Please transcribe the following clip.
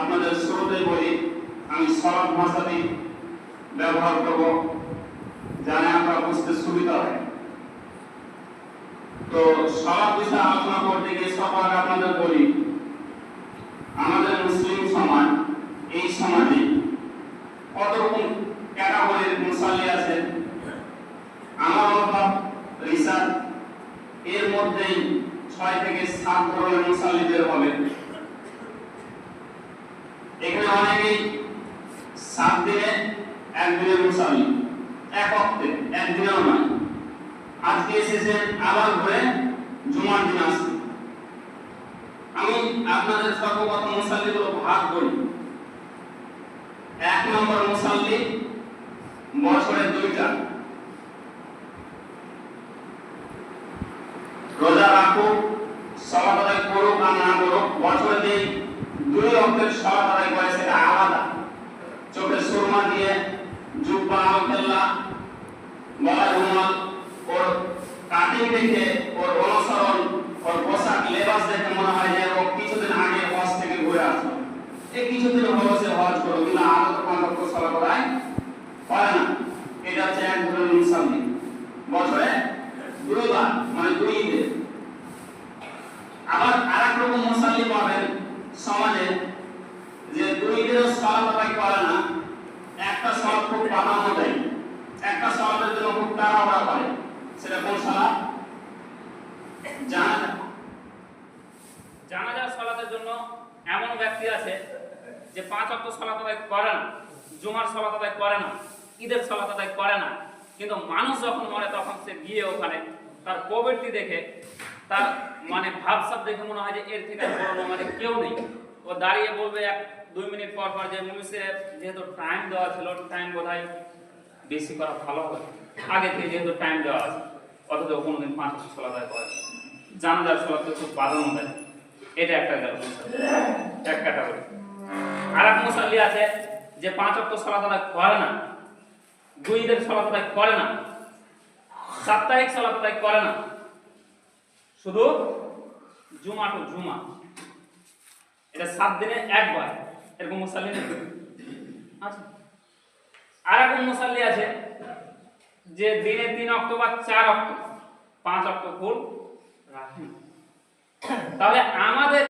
আপনাদের শুরুতে বলি, আমি সরল ভাষাতেই ব্যবহার করব, জানে আমরা বুঝতে সুবিধা হয় তো সব বিষয়ে আলোচনা করতে গিয়ে সবার আপনাদের বলি, আমাদের মুসলিম সমাজ, এই সমাজে কত রকম ক্যাটাগরির মুসাল্লি আছে? আমার অনুভব, রিসার্চ, এর মধ্যেই ছয় থেকে সাত ধরনের মুসাল্লিদের হবে। এখানে অনেকেই সাত দিনে একদিনের মুসাল্লি। এক অক্টে একদিনেও নয়। আজকে এসেছেন আবার ঘুরে জুমার দিন আসছে আমি আপনাদের সর্বপ্রথম মুসাল্লিগুলো ভাগ করি। এক নম্বর মুসাল্লি বছরে দুইটা। রোজা রাখুক সলাত আদায় করুক আর না করুক বছরে দিন দুই অঙ্কের সলাত আদায় করে সেটা আলাদা চোখে সুরমা দিয়ে মনে আবার আরেক রকম মুসাল্লি পাবেন সমাজে, যে দুই ঈদের সালাত আদায় করে না। একটা সালাত খুব প্রাধান্য দেয় একটা সালাতের জন্য খুব তাড়াহুড়া করে সেটা কোন সালাত জানা জানাজার সালাতের জন্য এমন ব্যক্তি আছে যে পাঁচ অক্ট সালাত আদায় করে না, জুমার সালাত আদায় করে না, ঈদের সালাত আদায় করে না। কিন্তু মানুষ যখন মরে তখন সে গিয়ে ওখানে তার প্রবৃত্তি দেখে, তার মানে ভাবসাব দেখে মনে হয় যে এর থেকে বড় মানে কেউ নেই। ও দাঁড়িয়ে বলবে এক দুই মিনিট পর পর যে মুমিসে যেহেতু টাইম দেওয়া ছিল টাইম বোধহয় বেশি করা ভালো হবে। আগে থেকে যেহেতু টাইম দেওয়া আছে, অথচ কোনোদিন পাঁচ সালাত করে জানাজার সালাতে খুব প্রাধান্য দেয় এটা একটা গেল এক ক্যাটাগরি আর এক মুসাল্লি আছে যে পাঁচ অক্ট সালাত করে না, দুই ঈদের সালাত আদায় করে না, সাপ্তাহিক সালাত করে না। শুধু জুমা টু জুমা। এটা সাত দিনে একবার, এরকম মুসাল্লি নেই। আছে আর এক মুসাল্লি আছে যে দিনে তিন অক্টোবর চার অক্টোবর পাঁচ অক্টোবর রাখেন তাহলে আমাদের